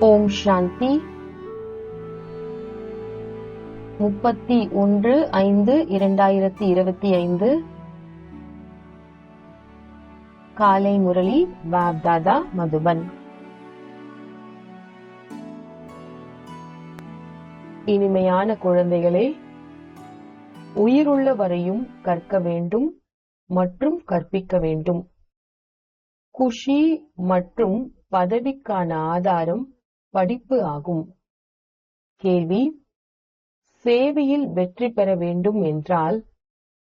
ஓம் சாந்தி முப்பத்தி ஒன்று ஐந்து இரண்டாயிரத்தி இருபத்தி ஐந்து. காலை முரளி பாப்தாதா மதுபன். இனிமையான குழந்தைகளே உயிருள்ள வரையும் கற்க வேண்டும் மற்றும் கற்பிக்க வேண்டும். குஷி மற்றும் பதவிக்கான ஆதாரம் படிப்பு ஆகும். கேள்வி சேவையில் வெற்றி பெற வேண்டும் என்றால்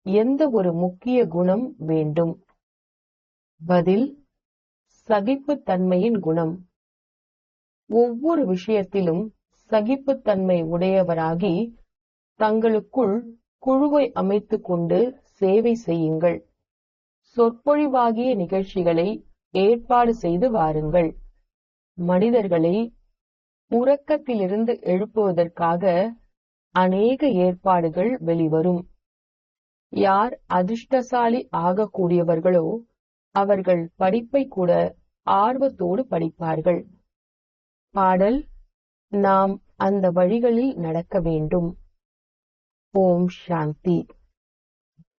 எந்த ஒரு முக்கிய குணம் வேண்டும்? பதில் சகிப்புத்தன்மையின் குணம். ஒவ்வொரு விஷயத்திலும் சகிப்புத்தன்மை உடையவராகி தங்களுக்குள் குழுவை அமைத்துக் கொண்டு சேவை செய்யுங்கள். சொற்பொழிவாகிய நிகழ்ச்சிகளை ஏற்பாடு செய்து வாருங்கள். மனிதர்களை உறக்கத்திலிருந்து எழுப்புவதற்காக அநேக ஏற்பாடுகள் வெளிவரும். யார் அதிர்ஷ்டசாலி ஆகக்கூடியவர்களோ அவர்கள் படிப்பை கூட ஆர்வத்தோடு படிப்பார்கள். பாடல் நாம் அந்த வழிகளில் நடக்க வேண்டும். ஓம் சாந்தி.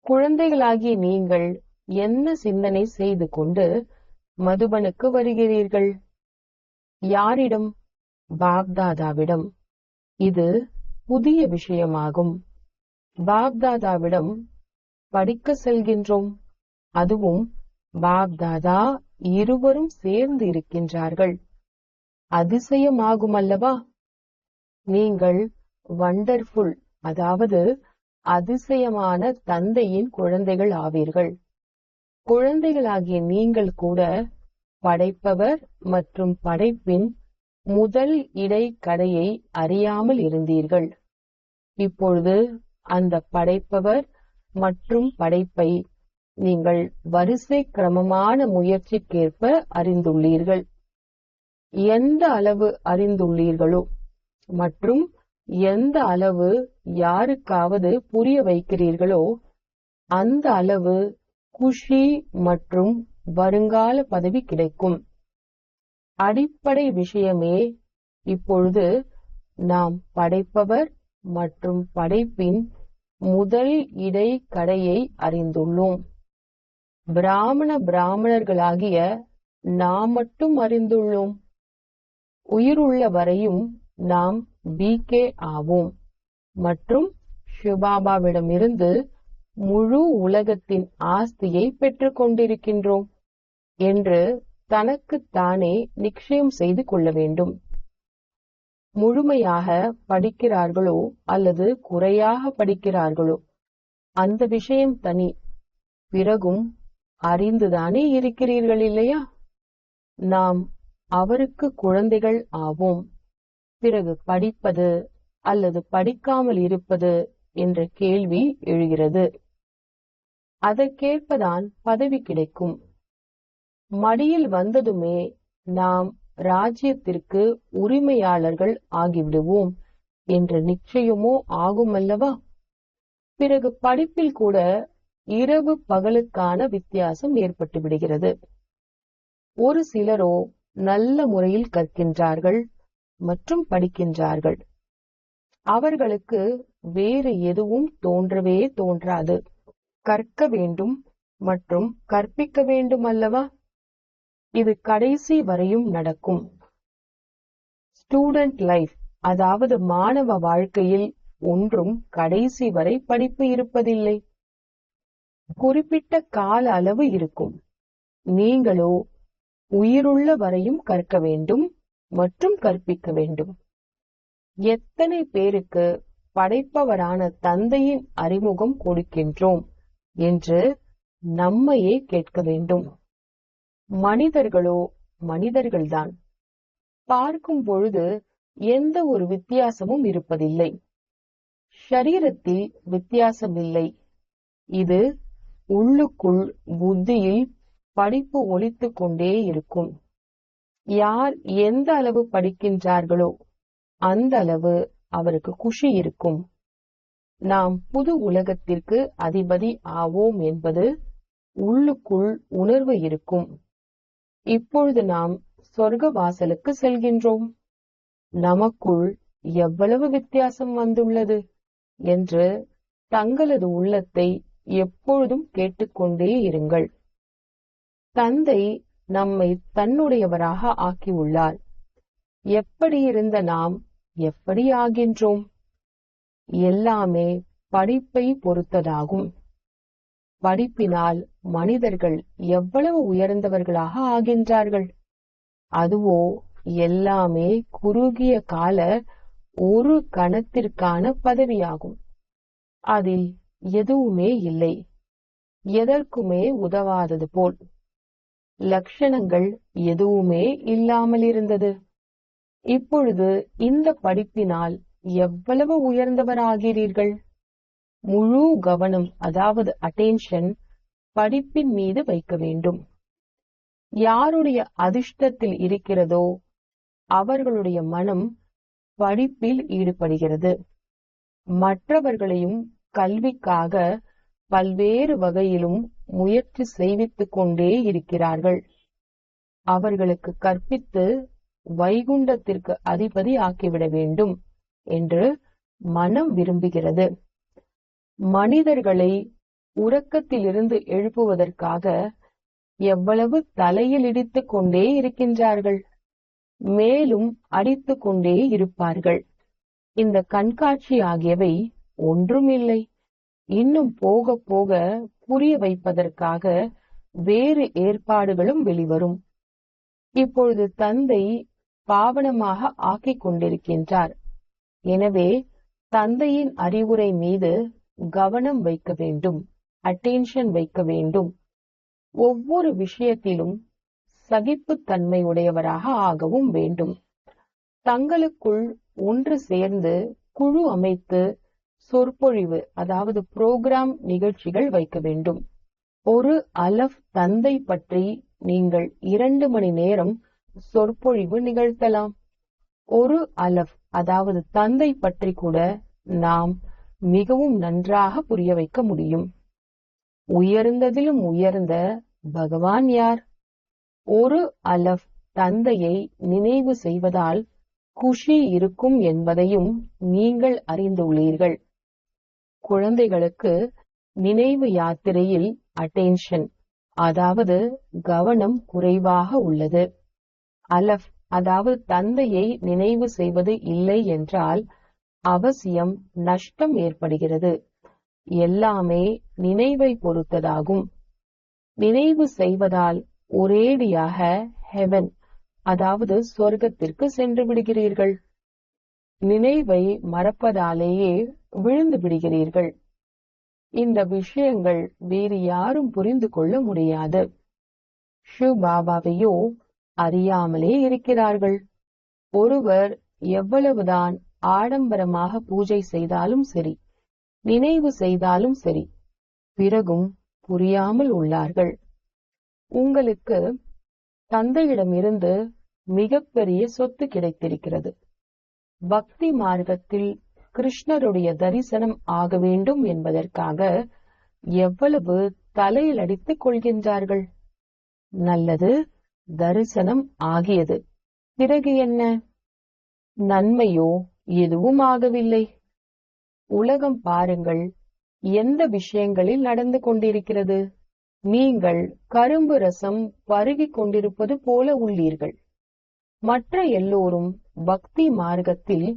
குழந்தைகளாகிய நீங்கள் என்ன சிந்தனை செய்து கொண்டு மதுபனுக்கு வருகிறீர்கள்? யாரிடம் பாக்தாதாவிடம். இது புதிய விஷயமாகும். பாக்தாதாவிடம் படிக்க செல்கின்றோம். அதுவும் பாக்தாதா இருவரும் சேர்ந்து இருக்கின்றார்கள். அதிசயமாகும் அல்லவா நீங்கள் வண்டர்ஃபுல் அதாவது அதிசயமான தந்தையின் குழந்தைகள் ஆவீர்கள். குழந்தைகளாகிய நீங்கள் கூட படைப்பவர் மற்றும் படைப்பின் முதல் இடைக்கடையை அறியாமல் இருந்தீர்கள். இப்பொழுது அந்த படைப்பவர் மற்றும் படைப்பை நீங்கள் வரிசை கிரமமான முயற்சிக்கேற்ப அறிந்துள்ளீர்கள். எந்த அளவு அறிந்துள்ளீர்களோ மற்றும் எந்த அளவு யாருக்காவது புரிய வைக்கிறீர்களோ அந்த அளவு குஷி மற்றும் வருங்கால பதவி கிடைக்கும். அடிப்படை விஷயமே இப்பொழுது நாம் படைப்பவர் மற்றும் படைப்பின் முதல் இடைக்கடையை அறிந்துள்ளோம். பிராமண பிராமணர்களாகிய நாம் மட்டும் அறிந்துள்ளோம். உயிருள்ள வரையும் நாம் பிகே ஆவோம். மற்றும் சிவபாபாவிடமிருந்து முழு உலகத்தின் ஆஸ்தியை பெற்றுக் கொண்டிருக்கின்றோம் என்று தனக்குத்தானே நிச்சயம் செய்து கொள்ள வேண்டும். முழுமையாக படிக்கிறார்களோ அல்லது குறையாக படிக்கிறார்களோ அந்த விஷயம் தனி. பிறகும் அறிந்துதானே இருக்கிறீர்கள் இல்லையா? நாம் அவருக்கு குழந்தைகள் ஆவோம். பிறகு படிப்பது அல்லது படிக்காமல் இருப்பது என்ற கேள்வி எழுகிறது. அதற்கேற்பதான் பதவி கிடைக்கும். மடியில் வந்ததுமே நாம் ராஜ்யத்திற்கு உரிமையாளர்கள் ஆகிவிடுவோம் என்ற நிச்சயமோ ஆகுமல்லவா? பிறகு படிப்பில் கூட இரவு பகலுக்கான வித்தியாசம் ஏற்பட்டு விடுகிறது. ஒரு சிலரோ நல்ல முறையில் கற்கின்றார்கள் மற்றும் படிக்கின்றார்கள். அவர்களுக்கு வேறு எதுவும் தோன்றவே தோன்றாது. கற்க வேண்டும் மற்றும் கற்பிக்க வேண்டும் அல்லவா இது கடைசி வரையும் நடக்கும். ஸ்டூடெண்ட் லைஃப் அதாவது மாணவ வாழ்க்கையில் ஒன்றும் கடைசி வரை படிப்பு இருப்பதில்லை. குறிப்பிட்ட கால அளவு இருக்கும். நீங்களோ உயிருள்ள வரையும் கற்க வேண்டும் மற்றும் கற்பிக்க வேண்டும். எத்தனை பேருக்கு படைப்பவரான தந்தையின் அறிமுகம் கொடுக்கின்றோம் என்று நம்மையே கேட்க வேண்டும். மனிதர்களோ மனிதர்கள்தான். பார்க்கும் பொழுது எந்த ஒரு வித்தியாசமும் இருப்பதில்லை. ஷரீரத்தில் வித்தியாசம் இல்லை இது உள்ளுக்குள் புத்தியில் படிப்பு ஒழித்துக் கொண்டே இருக்கும். யார் எந்த அளவு படிக்கின்றார்களோ அந்த அளவு அவருக்கு குஷி இருக்கும். நாம் புது உலகத்திற்கு அதிபதி ஆவோம் என்பது உள்ளுக்குள் உணர்வு இருக்கும். இப்பொழுது நாம் சொர்க்க வாசலுக்கு செல்கின்றோம். நமக்குள் எவ்வளவு வித்தியாசம் வந்துள்ளது என்று தங்களது உள்ளத்தை எப்பொழுதும் கேட்டுக்கொண்டே இருங்கள். தந்தை நம்மை தன்னுடையவராக ஆக்கியுள்ளார். எப்படி இருந்த நாம் எப்படி ஆகின்றோம்? எல்லாமே படிப்பை பொறுத்ததாகும். படிப்பினால் மனிதர்கள் எவ்வளவு உயர்ந்தவர்களாக ஆகின்றார்கள்? அதுவோ எல்லாமே குறுகிய கால ஒரு கணத்திற்கான பதவியாகும். அதில் எதுவுமே இல்லை. எதற்குமே உதவாதது போல். லட்சணங்கள் எதுவுமே இல்லாமல் இருந்தது. இப்பொழுது இந்த படிப்பினால் எவ்வளவு உயர்ந்தவராகிறீர்கள்? முழு கவனம் அதாவது அட்டென்ஷன் படிப்பின் மீது வைக்க வேண்டும். யாருடைய அதிர்ஷ்டத்தில் இருக்கிறதோ அவர்களுடைய மனம் படிப்பில் ஈடுபடுகிறது. மற்றவர்களையும் கல்விக்காக பல்வேறு வகையிலும் முயற்சி செய்வித்துக் கொண்டே இருக்கிறார்கள். அவர்களுக்கு கற்பித்து வைகுண்டத்திற்கு அதிபதி ஆக்கிவிட வேண்டும் என்று மனம் விரும்புகிறது. மனிதர்களை உறக்கத்திலிருந்து எழுப்புவதற்காக எவ்வளவு தலையில் இடித்துக் கொண்டே இருக்கின்றார்கள். மேலும் அடித்துக் கொண்டே இருப்பார்கள். இந்த கண்காட்சி ஆகியவை ஒன்றுமில்லை. இன்னும் போக போக புரிய வைப்பதற்காக வேறு ஏற்பாடுகளும் வெளிவரும். இப்பொழுது தந்தை பாவனமாக ஆக்கிக் கொண்டிருக்கின்றார். எனவே தந்தையின் அறிவுரை மீது கவனம் வைக்க வேண்டும் அட்டென்ஷன் வைக்க வேண்டும். ஒவ்வொரு விஷயத்திலும் சகிப்புத்தன்மை உடையவராக ஆகவும் வேண்டும். தங்களுக்குள் ஒன்று சேர்ந்து குழு அமைத்து சொற்பொழிவு அதாவது புரோகிராம் நிகழ்ச்சிகள் வைக்க வேண்டும். ஒரு அலஃப் தந்தை பற்றி நீங்கள் இரண்டு மணி நேரம் சொற்பொழிவு நிகழ்த்தலாம். ஒரு அலஃப் அதாவது தந்தை பற்றி கூட நாம் மிகவும் நன்றாக புரிய வைக்க முடியும். உயர்ந்ததிலும் உயர்ந்த பகவான் யார்? ஒரு அலஃப் தந்தையை நினைவு செய்வதால் குஷி இருக்கும் என்பதையும் நீங்கள் அறிந்துள்ளீர்கள். குழந்தைகளுக்கு நினைவு யாத்திரையில் அட்டென்ஷன் அதாவது கவனம் குறைவாக உள்ளது. அலஃப் அதாவது தந்தையை நினைவு செய்வது இல்லை என்றால் அவசியம் நஷ்டம் ஏற்படுகிறது. எல்லாமே நினைவை பொறுத்ததாகும். நினைவு செய்வதால் ஒரேடியாக ஹெவன் அதாவது சொர்க்கத்திற்கு சென்று விடுகிறீர்கள். நினைவை மறப்பதாலேயே விழுந்து விடுகிறீர்கள். இந்த விஷயங்கள் வேறு யாரும் புரிந்து கொள்ள முடியாது. ஷிவ பாபாவையோ அறியாமலே இருக்கிறார்கள். ஒருவர் எவ்வளவுதான் ஆடம்பரமாக பூஜை செய்தாலும் சரி நினைவு செய்தாலும் சரி பிறகும் புரியாமல் உள்ளார்கள். உங்களுக்கு தந்தையிடமிருந்து மிகப்பெரிய சொத்து கிடைத்திருக்கிறது. பக்தி மார்க்கத்தில் கிருஷ்ணருடைய தரிசனம் ஆக வேண்டும் என்பதற்காக எவ்வளவு தலையில் அடித்துக் கொள்கின்றார்கள்? நல்லது தரிசனம் ஆகியது. பிறகு என்ன? நன்மையோ எதுவும் ஆகவில்லை. உலகம் பாருங்கள் எந்த விஷயங்களில் நடந்து கொண்டிருக்கிறது? நீங்கள் கரும்பு ரசம் பருகிக் கொண்டிருப்பது போல உள்ளீர்கள். மற்ற எல்லோரும் பக்தி மார்க்கத்தில்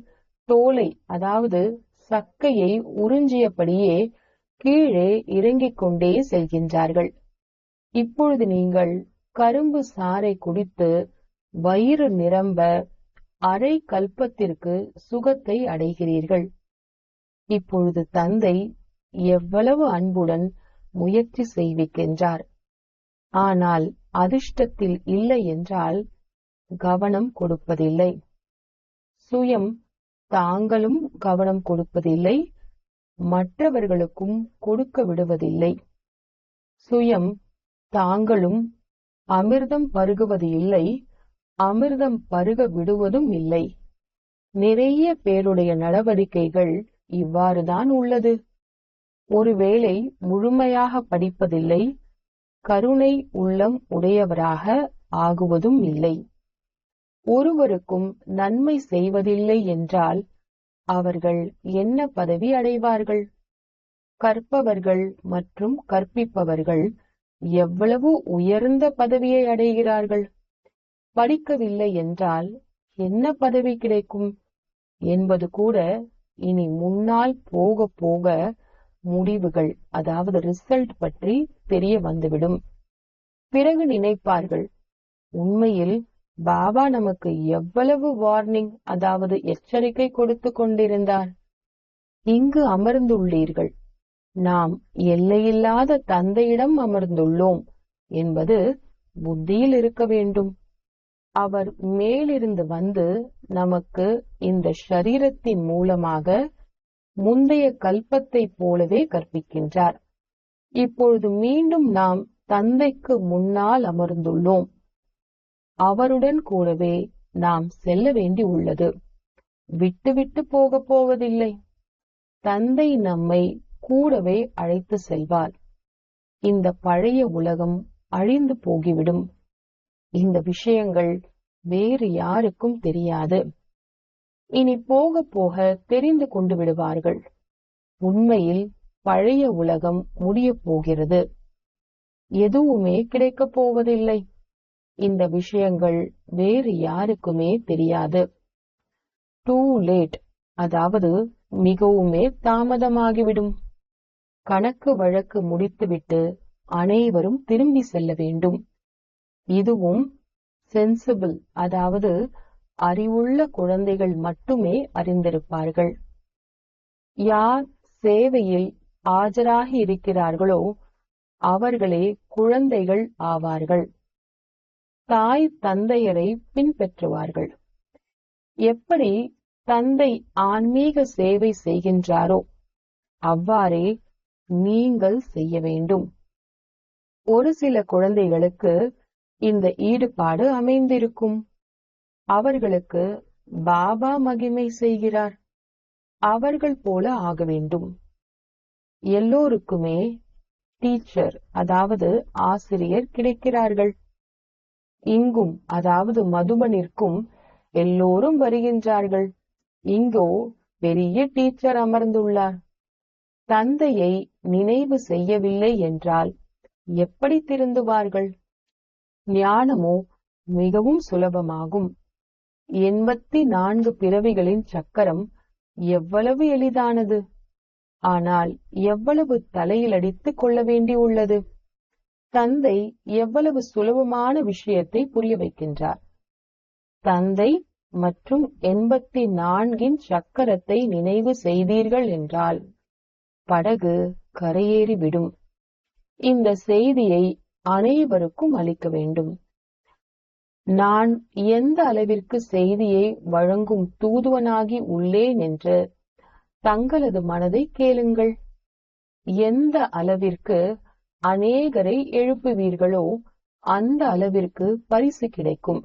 தோலை அதாவது சக்கையை உறிஞ்சியபடியே கீழே இறங்கிக் கொண்டே செல்கின்றார்கள். இப்பொழுது நீங்கள் கரும்பு சாறை குடித்து வயிறு நிரம்ப அரை கல்பத்திற்கு சுகத்தை அடைகிறீர்கள். இப்பொழுது தந்தை எவ்வளவு அன்புடன் முயற்சி செய்விக்கின்றார். ஆனால் அதிர்ஷ்டத்தில் இல்லை என்றால் கவனம் கொடுப்பதில்லை. சுயம் தாங்களும் கவனம் கொடுப்பதில்லை மற்றவர்களுக்கும் கொடுக்க விடுவதில்லை. சுயம் தாங்களும் அமிர்தம் பருகுவது இல்லை அமிர்தம் பருக விடுவதும் இல்லை. நிறைய பேருடைய நடவடிக்கைகள் இவ்வாறுதான் உள்ளது. ஒருவேளை முழுமையாக படிப்பதில்லை கருணை உள்ளம் உடையவராக ஆகுவதும் இல்லை. ஒருவருக்கும் நன்மை செய்வதில்லை என்றால் அவர்கள் என்ன பதவி அடைவார்கள்? கற்பவர்கள் மற்றும் கற்பிப்பவர்கள் எவ்வளவு உயர்ந்த பதவியை அடைகிறார்கள்? படிக்கவில்லை என்றால் என்ன பதவி கிடைக்கும்? என்பது கூட இனி முன்னால் போக போக முடிவுகள் அதாவது ரிசல்ட் பற்றி தெரிய வந்துவிடும். பிறகு நினைப்பார்கள் உண்மையில் பாபா நமக்கு எவ்வளவு வார்னிங் அதாவது எச்சரிக்கை கொடுத்து கொண்டிருந்தார்? இங்கு அமர்ந்துள்ளீர்கள். நாம் எல்லையில்லாத தந்தையிடம் அமர்ந்துள்ளோம் என்பது புத்தியில் இருக்க வேண்டும். அவர் மேலிருந்து வந்து நமக்கு இந்த ஷரீரத்தின் மூலமாக முந்தைய கல்பத்தை போலவே கற்பிக்கின்றார். இப்பொழுது மீண்டும் நாம் தந்தைக்கு முன்னால் அமர்ந்துள்ளோம். அவருடன் கூடவே நாம் செல்ல வேண்டி உள்ளது. விட்டுவிட்டு போக போவதில்லை. தந்தை நம்மை கூடவே அழைத்து செல்வார். இந்த பழைய உலகம் அழிந்து போகிவிடும். இந்த விஷயங்கள் வேறு யாருக்கும் தெரியாது. இனி போக போக தெரிந்து கொண்டு விடுவார்கள். உண்மையில் பழைய உலகம் முடியப் போகிறது. எதுவுமே கிடைக்கப் போவதில்லை. இந்த விஷயங்கள் வேறு யாருக்குமே தெரியாது. டூ லேட் அதாவது மிகவுமே தாமதமாகிவிடும். கணக்கு வழக்கு முடித்துவிட்டு அனைவரும் திரும்பி செல்ல வேண்டும். இதுவும் சென்சிபிள் அதாவது அறிவுள்ள குழந்தைகள் மட்டுமே அறிந்திருப்பார்கள். யார் சேவையில் ஆஜராகி இருக்கிறார்களோ அவர்களே குழந்தைகள் ஆவார்கள். தாய் தந்தையரை பின்பற்றுவார்கள். எப்படி தந்தை ஆன்மீக சேவை செய்கின்றாரோ அவ்வாறே நீங்கள் செய்ய வேண்டும். ஒரு சில குழந்தைகளுக்கு இந்த ஈடுபாடு அமைந்திருக்கும். அவர்களுக்கு பாபா மகிமை செய்கிறார். அவர்கள் போல ஆக வேண்டும். எல்லோருக்குமே டீச்சர் அதாவது ஆசிரியர் கிடைக்கிறார்கள். இங்கும் அதாவது மதுபனிற்கும் எல்லோரும் வருகின்றார்கள். இங்கோ பெரிய டீச்சர் அமர்ந்துள்ளார். தந்தையை நினைவு செய்யவில்லை என்றால் எப்படி திருந்துவார்கள்? ஞானமோ மிகவும் சுலபமாகும். எண்பத்தி நான்கு பிறவிகளின் சக்கரம் எவ்வளவு எளிதானது? ஆனால் எவ்வளவு தலையில் அடித்துக் கொள்ள வேண்டியுள்ளது? தந்தை எவ்வளவு சுலபமான விஷயத்தை புரிய வைக்கின்றார்? தந்தை மற்றும் எண்பத்தி நான்கின் சக்கரத்தை நினைவு செய்தீர்கள் என்றால் படகு கரையேறிவிடும். இந்த செய்தியை அனைவருக்கும் அளிக்க வேண்டும். நான் எந்த அளவிற்கு செய்தியை வழங்கும் தூதுவனாகி உள்ளேன் என்று தங்களது மனதை கேளுங்கள். எந்த அளவிற்கு அநேகரை எழுப்புவீர்களோ அந்த அளவிற்கு பரிசு கிடைக்கும்.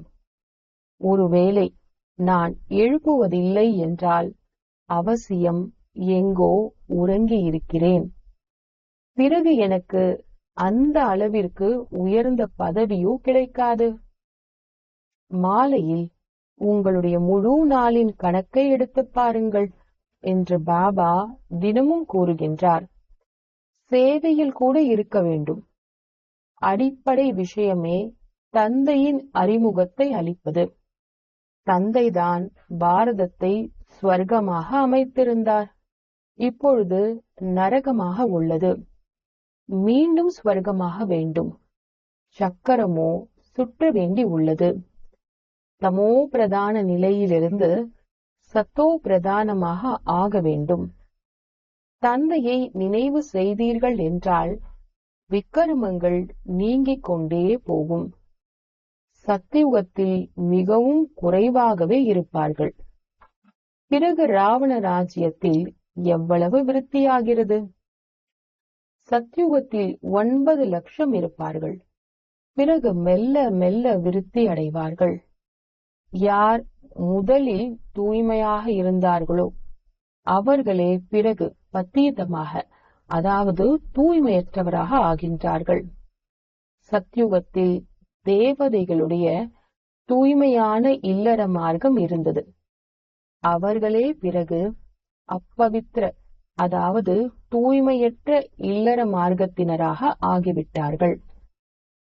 ஒருவேளை நான் எழுப்புவதில்லை என்றால் அவசியம் எங்கோ உறங்கி இருக்கிறேன் பிறகு எனக்கு அந்த அளவிற்கு உயர்ந்த பதவியோ கிடைக்காது. மாலையில் உங்களுடைய முழு நாளின் கணக்கை எடுத்துப் பாருங்கள் என்று பாபா தினமும் கூறுகின்றார். சேவையில் கூட இருக்க வேண்டும். அடிப்படை விஷயமே தந்தையின் அறிமுகத்தை அளிப்பது. தந்தைதான் பாரதத்தை ஸ்வர்க்கமாக அமைத்திருந்தார். இப்பொழுது நரகமாக உள்ளது. மீண்டும் ஸ்வர்க்கமாக வேண்டும். சக்கரமோ சுற்ற வேண்டி உள்ளது. தமோ பிரதான நிலையிலிருந்து சத்தோ பிரதானமாக ஆக வேண்டும். தந்தையை நினைவு செய்தீர்கள் என்றால் விக்கிரமங்கள் நீங்கிக் கொண்டே போகும். சத்தியுகத்தில் மிகவும் குறைவாகவே இருப்பார்கள். பிறகு ராவண ராஜ்யத்தில் எவ்வளவு விருத்தியாகிறது? சத்யுகத்தில் ஒன்பது லட்சம் இருப்பார்கள். பிறகு மெல்ல மெல்ல விருத்தி அடைவார்கள். யார் முதலில் தூய்மையாக இருந்தார்களோ அவர்களே பிறகு பத்தீதமாக அதாவது தூய்மையற்றவராக ஆகின்றார்கள். சத்யுகத்தில் தேவதைகளுடைய தூய்மையான இல்லற மார்க்கம் இருந்தது. அவர்களே பிறகு அப்பவித்திர அதாவது தூய்மையற்ற இல்லற மார்க்கத்தினராக ஆகிவிட்டார்கள்.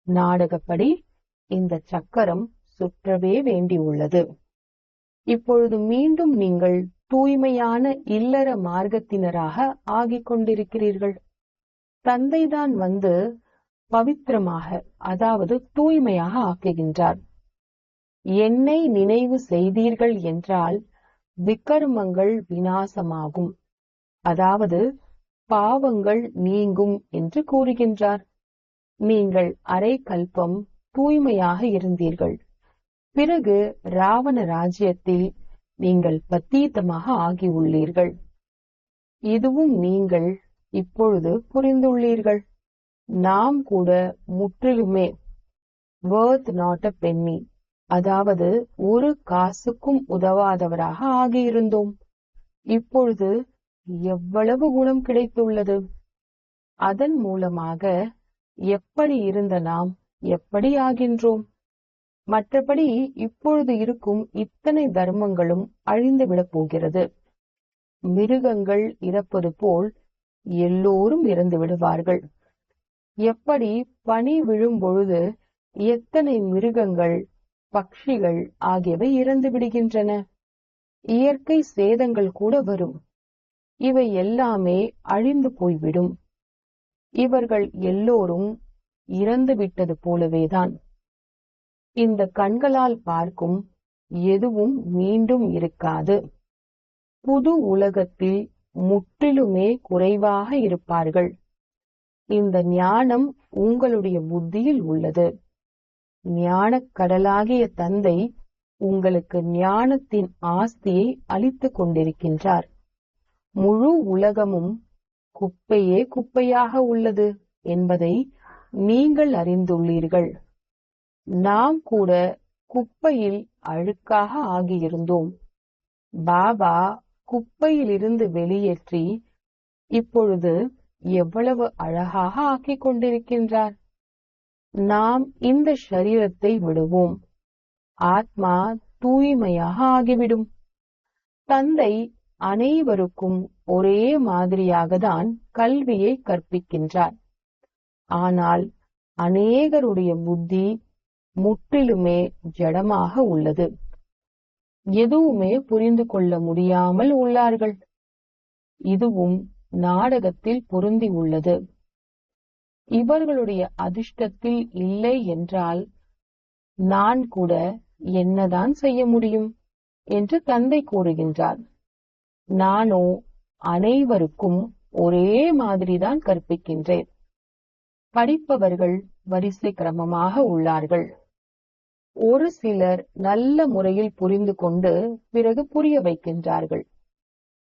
நாடகப்படி இந்த சக்கரம் சுற்றவே வேண்டியுள்ளது. இப்பொழுது மீண்டும் நீங்கள் தூய்மையான இல்லற மார்க்கத்தினராக ஆகிக் கொண்டிருக்கிறீர்கள். தந்தைதான் வந்து பவித்திரமாக அதாவது தூய்மையாக ஆக்குகின்றார். என்னை நினைவு செய்தீர்கள் என்றால் விக்கர்மங்கள் வினாசமாகும் அதாவது பாவங்கள் நீங்கும் என்று கூறுகின்றார். நீங்கள் அரை கல்பம் தூய்மையாக இருந்தீர்கள். பிறகு ராவண ராஜ்யத்தில் நீங்கள் பத்தீத்தமாக ஆகியுள்ளீர்கள். இதுவும் நீங்கள் இப்பொழுது புரிந்துள்ளீர்கள். நாம் கூட முற்றிலுமே வேர்த் நாட் அ பெண்ணி அதாவது ஒரு காசுக்கும் உதவாதவராக ஆகியிருந்தோம். இப்பொழுது எவ்வளவு குணம் கிடைத்துள்ளது? அதன் மூலமாக எப்படி இருந்த நாம்? எப்படி ஆகின்றோம்? மற்றபடி இப்பொழுது இருக்கும் இத்தனை தர்மங்களும் அழிந்துவிடப் போகிறது. மிருகங்கள் இறப்பது போல் எல்லோரும் இறந்து விடுவார்கள் எப்படி பனி விழும் பொழுது எத்தனை மிருகங்கள் பட்சிகள் ஆகியவை இறந்து விடுகின்றன இயற்கை சேதங்கள் கூட வரும். இவை எல்லாமே அழிந்து போய்விடும். இவர்கள் எல்லோரும் இறந்து விட்டது போலவேதான். இந்த கண்களால் பார்க்கும் எதுவும் மீண்டும் இருக்காது. புது உலகத்தில் முற்றிலுமே குறைவாக இருப்பார்கள். இந்த ஞானம் உங்களுடைய புத்தியில் உள்ளது. ஞானக் கடலாகிய தந்தை உங்களுக்கு ஞானத்தின் ஆஸ்தியை அளித்துக் கொண்டிருக்கின்றார். முழு உலகமும் குப்பையே குப்பையாக உள்ளது என்பதை நீங்கள் அறிந்துள்ளீர்கள். நாம் கூட குப்பையில் அழுக்காக ஆகியிருந்தோம். பாபா குப்பையிலிருந்து வெளியேற்றி இப்பொழுது எவ்வளவு அழகாக ஆக்கிக் கொண்டிருக்கின்றார். நாம் இந்த சரீரத்தை விடுவோம். ஆத்மா தூய்மையாக ஆகிவிடும். தந்தை அனைவருக்கும் ஒரே மாதிரியாக தான் கல்வியை கற்பிக்கின்றார். ஆனால் அநேகருடைய புத்தி முற்றிலுமே ஜடமாக உள்ளது. எதுவுமே புரிந்து கொள்ள முடியாமல் உள்ளார்கள். இதுவும் நாடகத்தில் பொருந்தி உள்ளது. இவர்களுடைய அதிர்ஷ்டத்தில் இல்லை என்றால் நான் கூட என்னதான் செய்ய முடியும்? என்று தந்தை கூறுகின்றார். நானோ அனைவருக்கும் ஒரே மாதிரிதான் கற்பிக்கின்றேன். படிப்பவர்கள் வரிசை கிரமமாக உள்ளார்கள். ஒரு சிலர் நல்ல முறையில் புரிந்து கொண்டு பிறகு புரிய வைக்கின்றார்கள்.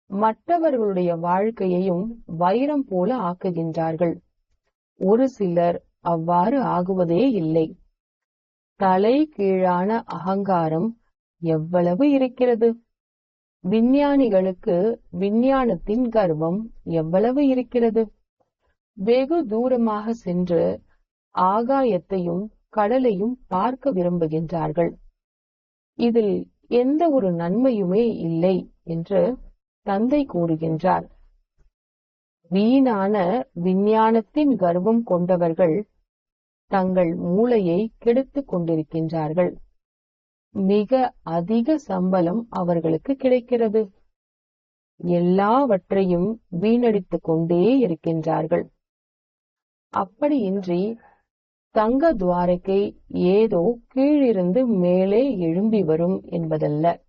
மற்றவர்களுடைய வாழ்க்கையையும் வைரம் போல ஆக்குகின்றார்கள். ஒரு சிலர் அவ்வாறு ஆகுவதே இல்லை. தலை கீழான அகங்காரம் எவ்வளவு இருக்கிறது? விஞ்ஞானிகளுக்கு விஞ்ஞானத்தின் கர்வம் எவ்வளவு இருக்கிறது? வெகு தூரமாக சென்று ஆகாயத்தையும் கடலையும் பார்க்க விரும்புகின்றார்கள். இதில் எந்த ஒரு நன்மையுமே இல்லை என்று தந்தை கூறுகின்றார். வீணான விஞ்ஞானத்தின் கர்வம் கொண்டவர்கள் தங்கள் மூளையை கெடுத்துக் கொண்டிருக்கின்றார்கள். மிக அதிக சம்பளம் அவர்களுக்கு கிடைக்கிறது. எல்லாவற்றையும் வீணடித்துக் கொண்டே இருக்கின்றார்கள். அப்படியின்றி தங்க துவாரகை ஏதோ கீழிருந்து மேலே எழும்பி வரும் என்பதல்ல.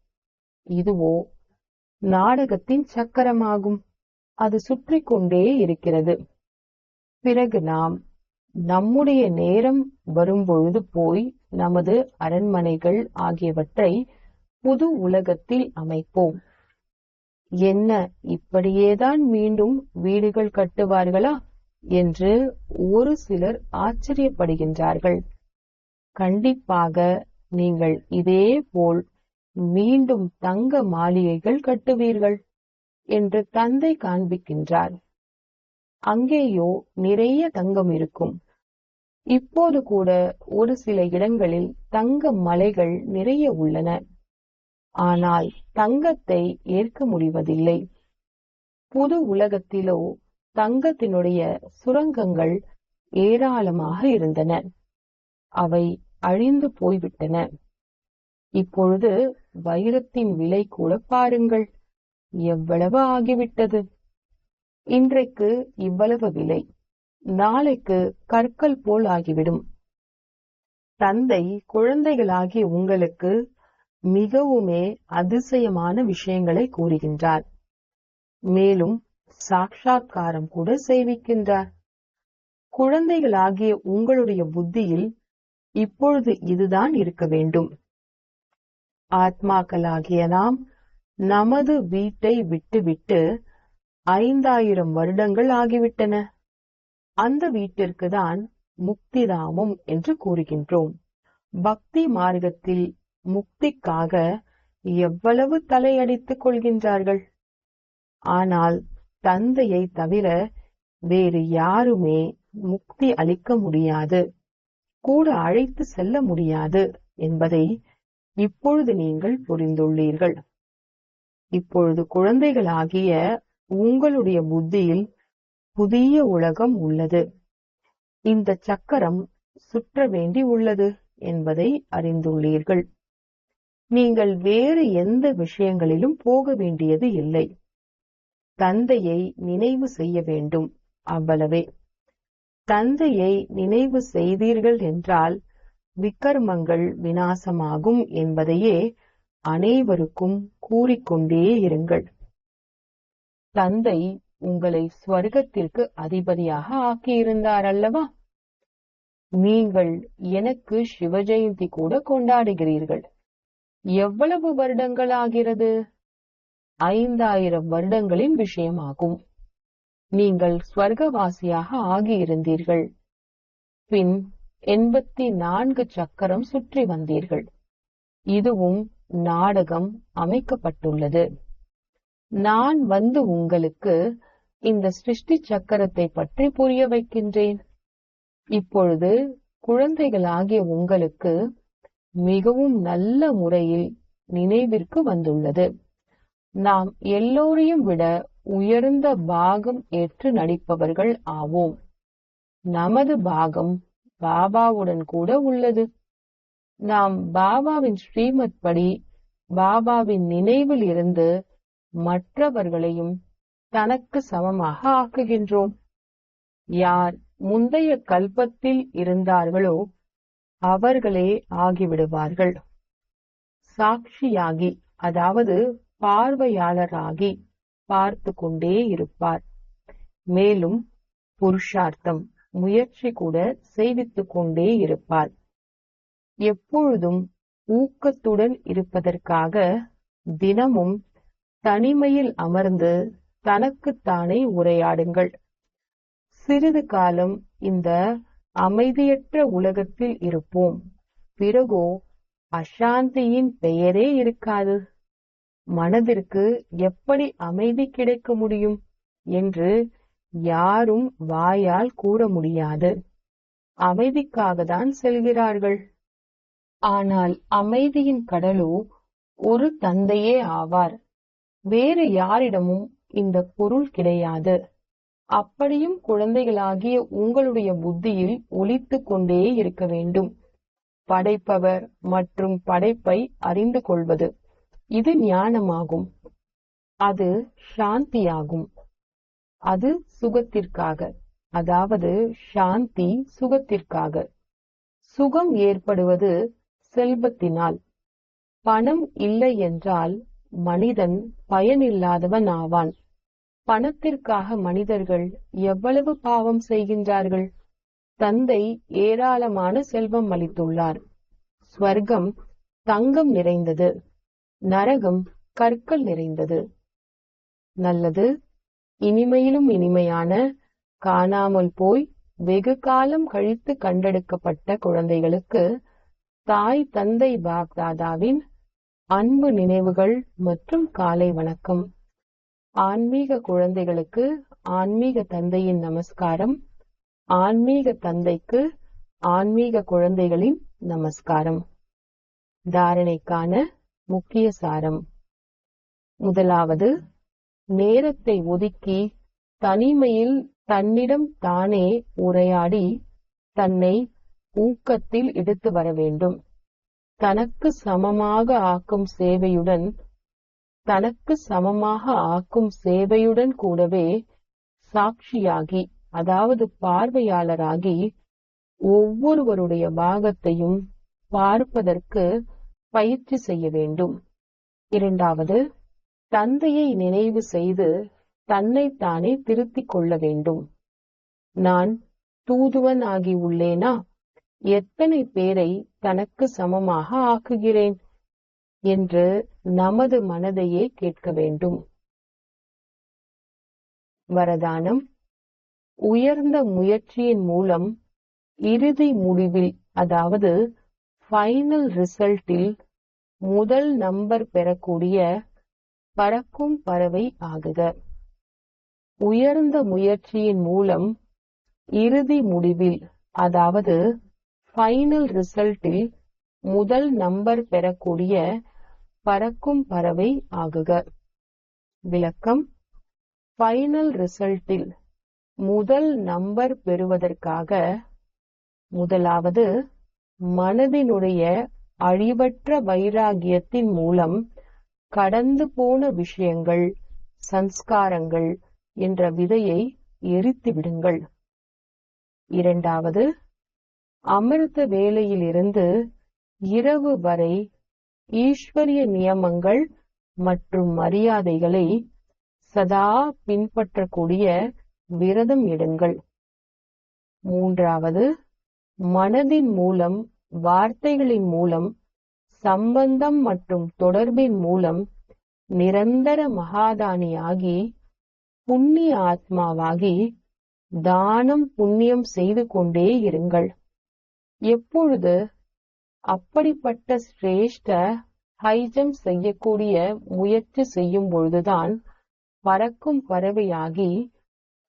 இதுவோ நாடகத்தின் சக்கரமாகும். அது சுற்றி கொண்டே இருக்கிறது. பிறகு நாம் நம்முடைய நேரம் வரும்பொழுது போய் நமது அரண்மனைகள் ஆகியவற்றை புது உலகத்தில் அமைப்போம். என்ன இப்படியேதான் மீண்டும் வீடுகள் கட்டுவார்களா? என்று ஒரு சிலர் ஆச்சரியப்படுகின்றார்கள். கண்டிப்பாக நீங்கள் இதே போல் மீண்டும் தங்க மாளிகைகள் கட்டுவீர்கள் என்று தந்தை காண்பிக்கின்றார். அங்கேயோ நிறைய தங்கம் இருக்கும். இப்போது கூட ஒரு சில இடங்களில் தங்க மலைகள் நிறைய உள்ளன. ஆனால் தங்கத்தை ஏற்க முடிவதில்லை. புது உலகத்திலோ தங்கத்தினுடைய சுரங்கங்கள் ஏராளமாக இருந்தன. அவை அழிந்து போய்விட்டன. இப்பொழுது வைரத்தின் விலை கூட பாருங்கள். எவ்வளவு ஆகிவிட்டது? இன்றைக்கு இவ்வளவு விலை. நாளைக்கு கற்கள் போல் ஆகிவிடும். தந்தை குழந்தைகளாகிய உங்களுக்கு மிகவுமே அதிசயமான விஷயங்களை கூறுகின்றார். மேலும் சாட்சா்காரம் கூட சேவிக்கின்றார். குழந்தைகளாகிய உங்களுடைய புத்தியில் இப்பொழுது இதுதான் இருக்க வேண்டும். ஆத்மாக்களாகிய நாம் நமது வீட்டை விட்டுவிட்டு ஐந்தாயிரம் வருடங்கள் ஆகிவிட்டன. அந்த வீட்டிற்கு தான் முக்திதாமம் என்று கூறுகின்றோம். பக்தி மார்க்கத்தில் முக்திக்காக எவ்வளவு தலையடித்துக் கொள்கின்றார்கள்? ஆனால் தந்தையை தவிர வேறு யாருமே முக்தி அளிக்க முடியாது கூட அழைத்து செல்ல முடியாது என்பதை இப்பொழுது நீங்கள் புரிந்துள்ளீர்கள். இப்பொழுது குழந்தைகளாகிய உங்களுடைய புத்தியில் புதிய உலகம் உள்ளது. இந்த சக்கரம் சுற்ற வேண்டி உள்ளது என்பதை அறிந்துள்ளீர்கள். நீங்கள் வேறு எந்த விஷயங்களிலும் போக வேண்டியது இல்லை. தந்தையை நினைவு செய்ய வேண்டும் அவ்வளவே. தந்தையை நினைவு செய்தீர்கள் என்றால் விக்கர்மங்கள் வினாசமாகும் என்பதையே அனைவருக்கும் கூறிக்கொண்டே இருங்கள். தந்தை உங்களை ஸ்வர்க்கத்திற்கு அதிபதியாக ஆக்கியிருந்தார் அல்லவா? நீங்கள் எனக்கு சிவ ஜெயந்தி கூட கொண்டாடுகிறீர்கள். எவ்வளவு வருடங்கள் ஆகிறது ஐந்தாயிரம் வருடங்களின் விஷயமாகும். நீங்கள் ஸ்வர்கவாசியாக ஆகியிருந்தீர்கள். பின் எண்பத்தி நான்கு சக்கரம் சுற்றி வந்தீர்கள். இதுவும் நாடகம் அமைக்கப்பட்டுள்ளது. நான் வந்து உங்களுக்கு இந்த சிருஷ்டி சக்கரத்தை பற்றி புரிய வைக்கின்றேன். இப்பொழுது குழந்தைகளாகிய உங்களுக்கு மிகவும் நல்ல முறையில் நினைவிற்கு வந்துள்ளது. நாம் எல்லோரையும் விட உயர்ந்த பாகம் ஏற்று நடிப்பவர்கள் ஆவோம். நமது பாகம் பாபாவுடன் கூட உள்ளது. நாம் பாபாவின் ஸ்ரீமத் படி பாபாவின் நினைவில் இருந்து மற்றவர்களையும் தனக்கு சமமாக ஆக்குகின்றோம். யார் முந்தைய கல்பத்தில் இருந்தார்களோ அவர்களே ஆகிவிடுவார்கள். சாட்சியாகி அதாவது பார்வையாளராகி பார்த்து கொண்டே இருப்பார். மேலும் புருஷார்த்தம் முயற்சி கூட செய்வித்துக் கொண்டே இருப்பார். எப்பொழுதும் ஊக்கத்துடன் இருப்பதற்காக தினமும் தனிமையில் அமர்ந்து தனக்குத்தானே உரையாடுங்கள். சிறிது காலம் இந்த அமைதியற்ற உலகத்தில் இருப்போம். பிறகோ அசாந்தியின் பெயரே இருக்காது. மனதிற்கு எப்படி அமைதி கிடைக்க முடியும் என்று யாரும் வாயால் கூற முடியாது. அமைதிக்காக தான் செல்கிறார்கள். ஆனால் அமைதியின் கடலோ ஒரு தந்தையே ஆவார். வேறு யாரிடமும் இந்த பொருள் கிடையாது. அப்படியும் குழந்தைகளாகிய உங்களுடைய புத்தியில் ஒலித்துக் கொண்டே இருக்க வேண்டும். படைப்பவர் மற்றும் படைப்பை அறிந்து கொள்வது. இது ஞானமாகும். அது சாந்தியாகும். அது சுகத்திற்காக. அதாவது சாந்தி சுகத்திற்காக. சுகம் ஏற்படுவது செல்வத்தினால். பணம் இல்லை என்றால் மனிதன் பயனில்லாதவன் ஆவான் பணத்திற்காக மனிதர்கள் எவ்வளவு பாவம் செய்கின்றார்கள்? தந்தை ஏராளமான செல்வம் அளித்துள்ளார். ஸ்வர்க்கம் தங்கம் நிறைந்தது. நரகம் கற்கள் நிறைந்தது. நல்லது இனிமையிலும் இனிமையான காணாமல் போய் வெகு காலம் கழித்து கண்டெடுக்கப்பட்ட குழந்தைகளுக்கு தாய் தந்தை பாக்தாதாவின் அன்பு நினைவுகள் மற்றும் காலை வணக்கம். ஆன்மீக குழந்தைகளுக்கு ஆன்மீக தந்தையின் நமஸ்காரம். ஆன்மீக தந்தைக்கு ஆன்மீக குழந்தைகளின் நமஸ்காரம். தாரணைக்கான முக்கிய சாரம். முதலாவது நேரத்தை ஒதுக்கி தனிமையில் தன்னிடம் தானே உரையாடி தன்னை ஊக்கத்தில் எடுத்து வர வேண்டும். தனக்கு சமமாக ஆக்கும் சேவையுடன் தனக்கு சமமாக ஆக்கும் சேவையுடன் கூடவே சாட்சியாகி அதாவது பார்வையாளராகி ஒவ்வொருவருடைய பாகத்தையும் பார்ப்பதற்கு பயிற்சி செய்ய வேண்டும். இரண்டாவது தந்தையை நினைவு செய்து தன்னைத்தானே திருத்திக் கொள்ள வேண்டும். நான் தூதுவன் ஆகி உள்ளேனா? எத்தனை பேரை தனக்கு சமமாக ஆக்குகிறேன் என்று நமது மனதையே கேட்க வேண்டும். வரதானம். உயர்ந்த முயற்சியின் மூலம் இறுதி முடிவில் அதாவது ஃபைனல் ரிசல்ட்டில் முதல் நம்பர் பெறக்கூடிய பறக்கும் பறவை ஆகுக. உயர்ந்த முயற்சியின் மூலம் இறுதி முடிவில் அதாவது ஃபைனல் ரிசல்ட்டில் முதல் நம்பர் பெறக்கூடிய பறக்கும் பறவை ஆகுக. விளக்கம். ஃபைனல் ரிசல்ட்டில் முதல் நம்பர் பெறுவதற்காக முதலாவது மனதினுடைய அழிவற்ற வைராகியத்தின் மூலம் கடந்து போன விஷயங்கள் சன்ஸ்காரங்கள் என்ற விதையை எரித்து விடுங்கள் இரண்டாவது அமிர்த வேலையிலிருந்து இரவு வரை ஈஸ்வரிய நியமங்கள் மற்றும் மரியாதைகளை சதா பின்பற்றக்கூடிய விரதம் எடுங்கள் மூன்றாவது மனதின் மூலம் வார்த்தைகளின் மூலம் சம்பந்தம் மற்றும் தொடர்பின் மூலம் நிரந்தர மகாதானியாகி புண்ணிய ஆத்மாவாகி தானம் புண்ணியம் செய்து கொண்டே இருங்கள். எப்பொழுது அப்படிப்பட்ட சிரேஷ்ட ஹைஜம் செய்யக்கூடிய முயற்சி செய்யும் பொழுதுதான் பறக்கும் பறவையாகி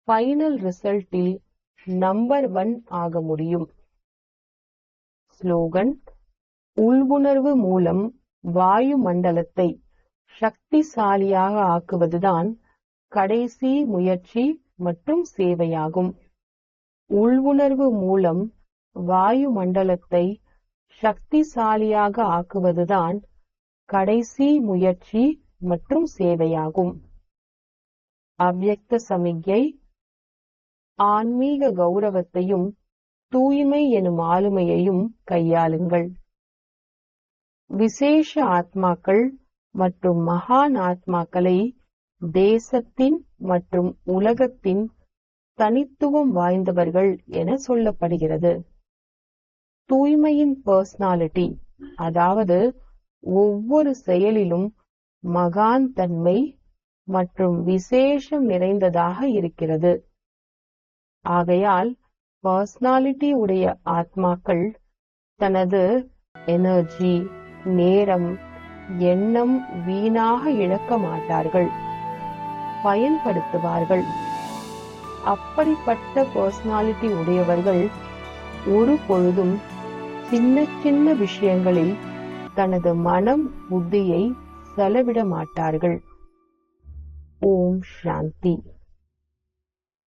ஃபைனல் ரிசல்ட்டில் நம்பர் ஒன் ஆக முடியும். ஸ்லோகன் உள்வுணர்வு மூலம் வாயு மண்டலத்தை சக்திசாலியாக ஆக்குவதுதான் கடைசி முயற்சி மற்றும் சேவையாகும். உள்வுணர்வு மூலம் வாயு மண்டலத்தை சக்திசாலியாக ஆக்குவதுதான் கடைசி முயற்சி மற்றும் சேவையாகும். அவ்வக்த சமிக்ஞை ஆன்மீக கௌரவத்தையும் தூய்மை எனும் ஆளுமையையும் கையாளுங்கள். விசேஷ ஆத்மாக்கள் மற்றும் மகான் ஆத்மாக்களை தேசத்தின் மற்றும் உலகத்தின் தனித்துவம் வாய்ந்தவர்கள் என சொல்லப்படுகிறது. தூய்மையின் பர்சனாலிட்டி அதாவது ஒவ்வொரு செயலிலும் மகான் தன்மை மற்றும் விசேஷம் நிறைந்ததாக இருக்கிறது. ஆகையால் பர்சனாலிட்டி உடைய ஆத்மாக்கள் தனது எனர்ஜி நேரம் எண்ணம் வீணாக இழக்க மாட்டார்கள். பயன்படுத்துவார்கள். அப்படிப்பட்ட பர்சனாலிட்டி உடையவர்கள் ஒரு பொழுதும் சின்ன சின்ன விஷயங்களில் தனது மனம் புத்தியை செலவிட மாட்டார்கள் ஓம் சாந்தி.